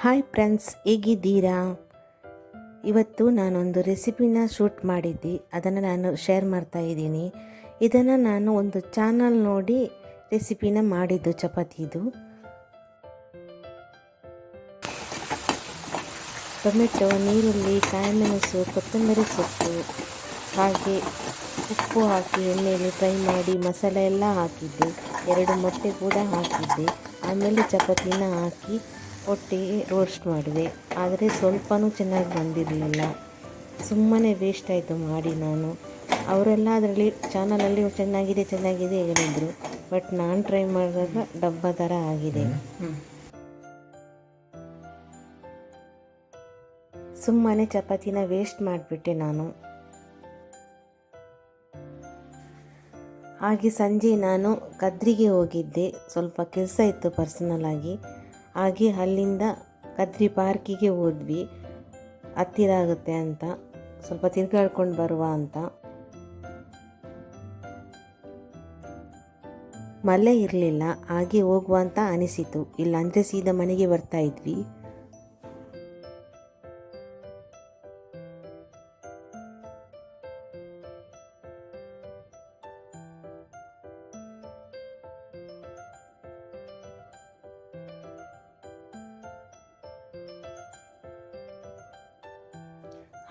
Hi friends, ಹೇಗಿದ್ದೀರಾ? ಇವತ್ತು ನಾನೊಂದು ರೆಸಿಪಿನ ಶೂಟ್ ಮಾಡಿದ್ದೆ. ಅದನ್ನು ನಾನು ಶೇರ್ ಮಾಡ್ತಾ ಇದ್ದೀನಿ. ಇದನ್ನು ನಾನು ಒಂದು ಚಾನಲ್ ನೋಡಿ ರೆಸಿಪಿನ ಮಾಡಿದ್ದು, ಚಪಾತಿದು. ಟೊಮೆಟೊ ನೀರುಳ್ಳಿ ಕಾಯಿಮೆಣಸು, ಕೊತ್ತಂಬರಿ ಸೊಪ್ಪು, ಹಾಗೆ ಉಪ್ಪು ಹಾಕಿ, ಎಣ್ಣೆಯಲ್ಲಿ ಫ್ರೈ ಮಾಡಿ ಮಸಾಲೆ ಎಲ್ಲ ಹಾಕಿದ್ದೆ. ಎರಡು ಮೊಟ್ಟೆ ಕೂಡ ಹಾಕಿದ್ದೆ. ಆಮೇಲೆ ಚಪಾತಿನ ಹಾಕಿ ಒಟ್ಟಿಗೆ ರೋಸ್ಟ್ ಮಾಡಿದೆ. ಆದರೆ ಸ್ವಲ್ಪನೂ ಚೆನ್ನಾಗಿ ಬಂದಿರಲಿಲ್ಲ. ಸುಮ್ಮನೆ ವೇಸ್ಟ್ ಆಯಿತು ಮಾಡಿ ನಾನು. ಅವರೆಲ್ಲ ಅದರಲ್ಲಿ ಚಾನಲಲ್ಲಿ ಚೆನ್ನಾಗಿದೆ ಚೆನ್ನಾಗಿದೆ ಹೇಳಿದರು. ಬಟ್ ನಾನು ಟ್ರೈ ಮಾಡಿದಾಗ ಡಬ್ಬ ಥರ ಆಗಿದೆ. ಸುಮ್ಮನೆ ಚಪಾತಿನ ವೇಸ್ಟ್ ಮಾಡಿಬಿಟ್ಟೆ ನಾನು. ಹಾಗೆ ಸಂಜೆ ನಾನು ಕದ್ರಿಗೆ ಹೋಗಿದ್ದೆ. ಸ್ವಲ್ಪ ಕೆಲಸ ಇತ್ತು ಪರ್ಸನಲ್ ಆಗಿ. ಹಾಗೆ ಅಲ್ಲಿಂದ ಕದ್ರಿ ಪಾರ್ಕಿಗೆ ಹೋದ್ವಿ. ಹತ್ತಿರ ಆಗುತ್ತೆ ಅಂತ. ಸ್ವಲ್ಪ ತಿರ್ಗಾಡ್ಕೊಂಡು ಬರುವ ಅಂತ. ಮಳೆ ಇರಲಿಲ್ಲ. ಹಾಗೆ ಹೋಗುವ ಅಂತ ಅನಿಸಿತು. ಇಲ್ಲಾಂದರೆ ಸೀದಾ ಮನೆಗೆ ಬರ್ತಾ ಇದ್ವಿ.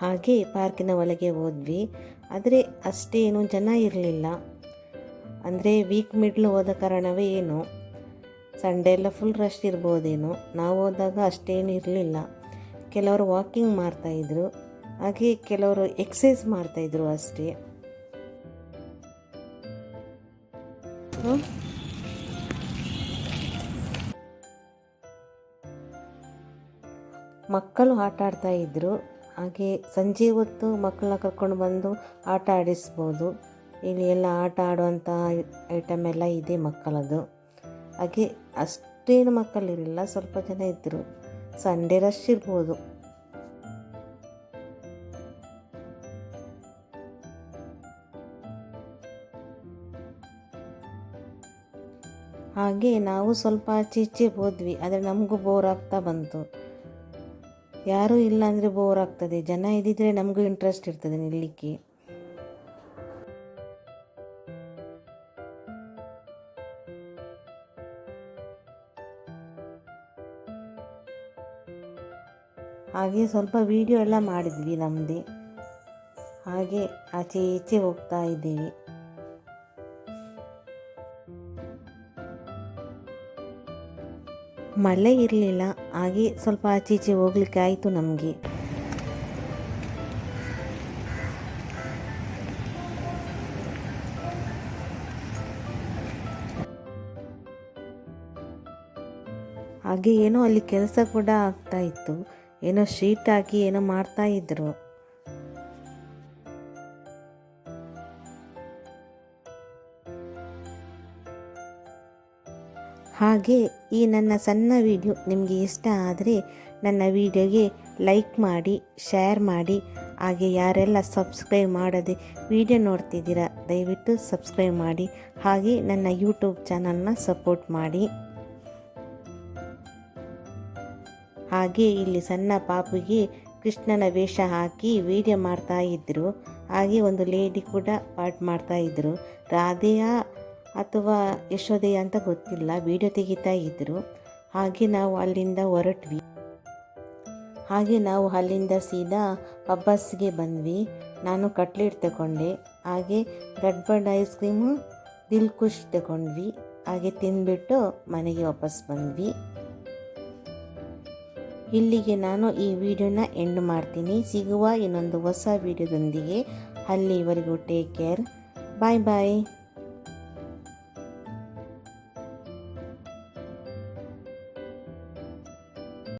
ಹಾಗೆ ಪಾರ್ಕಿನ ಒಳಗೆ ಹೋದ್ವಿ. ಆದರೆ ಅಷ್ಟೇನು ಜನ ಇರಲಿಲ್ಲ. ಅಂದರೆ ವೀಕ್ ಮಿಡ್ಲ್ ಹೋದ ಕಾರಣವೇ ಏನು? ಸಂಡೇ ಎಲ್ಲ ಫುಲ್ ರಶ್ ಇರ್ಬೋದೇನೋ? ನಾವು ಹೋದಾಗ ಅಷ್ಟೇನು ಇರಲಿಲ್ಲ. ಕೆಲವರು ವಾಕಿಂಗ್ ಮಾಡ್ತಾಯಿದ್ರು ಹಾಗೆ ಕೆಲವರು ಎಕ್ಸಸೈಸ್ ಮಾಡ್ತಾಯಿದ್ರು ಅಷ್ಟೇ. ಮಕ್ಕಳು ಆಟ ಆಡ್ತಾ ಇದ್ದರು ಹಾಗೆ ಸಂಜೆ ಹೊತ್ತು ಮಕ್ಕಳನ್ನ ಕರ್ಕೊಂಡು ಬಂದು ಆಟ ಆಡಿಸ್ಬೋದು. ಇಲ್ಲಿ ಎಲ್ಲ ಆಟ ಆಡುವಂಥ ಐಟಮ್ ಎಲ್ಲ ಇದೆ ಮಕ್ಕಳದು ಹಾಗೆ ಅಷ್ಟೇನು ಮಕ್ಕಳಿರಲಿಲ್ಲ, ಸ್ವಲ್ಪ ಜನ ಇದ್ದರು ಸಂಡೇ ರಶ್ ಇರ್ಬೋದು. ಹಾಗೆ ನಾವು ಸ್ವಲ್ಪ ಆಚೆ ಈಚೆ ಹೋದ್ವಿ, ಆದರೆ ನಮಗೂ ಬೋರ್ ಆಗ್ತಾ ಬಂತು. ಯಾರೂ ಇಲ್ಲ ಅಂದರೆ ಬೋರ್ ಆಗ್ತದೆ. ಜನ ಇದ್ದಿದ್ರೆ ನಮಗೂ ಇಂಟ್ರೆಸ್ಟ್ ಇರ್ತದೆ ನಿಲ್ಲಲಿಕ್ಕೆ ಹಾಗೆ ಸ್ವಲ್ಪ ವಿಡಿಯೋ ಎಲ್ಲ ಮಾಡಿದ್ವಿ ನಮ್ಮದೇ ಹಾಗೆ ಆಚೆ ಈಚೆ ಹೋಗ್ತಾ ಇದ್ದೀವಿ. ಮಳೆ ಇರಲಿಲ್ಲ, ಹಾಗೆ ಸ್ವಲ್ಪ ಆಚೀಚೆ ಹೋಗ್ಲಿಕ್ಕೆ ಆಯಿತು ನಮಗೆ. ಹಾಗೆ ಏನೋ ಅಲ್ಲಿ ಕೆಲಸ ಕೂಡ ಆಗ್ತಾ ಇತ್ತು. ಏನೋ ಶೀಟ್ ಹಾಕಿ ಏನೋ ಮಾಡ್ತಾ ಇದ್ರು. ಹಾಗೆ ಈ ನನ್ನ ಸಣ್ಣ ವಿಡಿಯೋ ನಿಮಗೆ ಇಷ್ಟ ಆದರೆ ನನ್ನ ವಿಡಿಯೋಗೆ ಲೈಕ್ ಮಾಡಿ, ಶೇರ್ ಮಾಡಿ. ಹಾಗೆ ಯಾರೆಲ್ಲ ಸಬ್ಸ್ಕ್ರೈಬ್ ಮಾಡದೆ ವಿಡಿಯೋ ನೋಡ್ತಿದ್ದೀರಾ, ದಯವಿಟ್ಟು ಸಬ್ಸ್ಕ್ರೈಬ್ ಮಾಡಿ. ಹಾಗೆ ನನ್ನ ಯೂಟ್ಯೂಬ್ ಚಾನಲ್ನ ಸಪೋರ್ಟ್ ಮಾಡಿ. ಹಾಗೆ ಇಲ್ಲಿ ಸಣ್ಣ ಪಾಪುಗೆ ಕೃಷ್ಣನ ವೇಷ ಹಾಕಿ ವಿಡಿಯೋ ಮಾಡ್ತಾ ಇದ್ದರು ಹಾಗೆ ಒಂದು ಲೇಡಿ ಕೂಡ ಪಾರ್ಟ್ ಮಾಡ್ತಾ ಇದ್ದರು ರಾಧೆಯ ಅಥವಾ ಯಶೋದೆಯ ಅಂತ ಗೊತ್ತಿಲ್ಲ. ವಿಡಿಯೋ ತೆಗಿತಾ ಇದ್ದರು ಹಾಗೆ ನಾವು ಅಲ್ಲಿಂದ ಹೊರಟ್ವಿ. ಹಾಗೆ ನಾವು ಅಲ್ಲಿಂದ ಸೀದಾ ಪಬ್ಬಸ್ಗೆ ಬಂದ್ವಿ. ನಾನು ಕಟ್ಲೆಟ್ ತಗೊಂಡೆ. ಹಾಗೆ ಗಡ್ಬಡ್ ಐಸ್ ಕ್ರೀಮು, ದಿಲ್ ಖುಷ್ ತಗೊಂಡ್ವಿ. ಹಾಗೆ ತಿಂದ್ಬಿಟ್ಟು ಮನೆಗೆ ವಾಪಸ್ ಬಂದ್ವಿ. ಇಲ್ಲಿಗೆ ನಾನು ಈ ವಿಡಿಯೋನ ಎಂಡ್ ಮಾಡ್ತೀನಿ. ಸಿಗುವ ಇನ್ನೊಂದು ಹೊಸ ವಿಡಿಯೋದೊಂದಿಗೆ ಅಲ್ಲಿವರೆಗೂ ಟೇಕ್ ಕೇರ್ ಬಾಯ್ ಬಾಯ್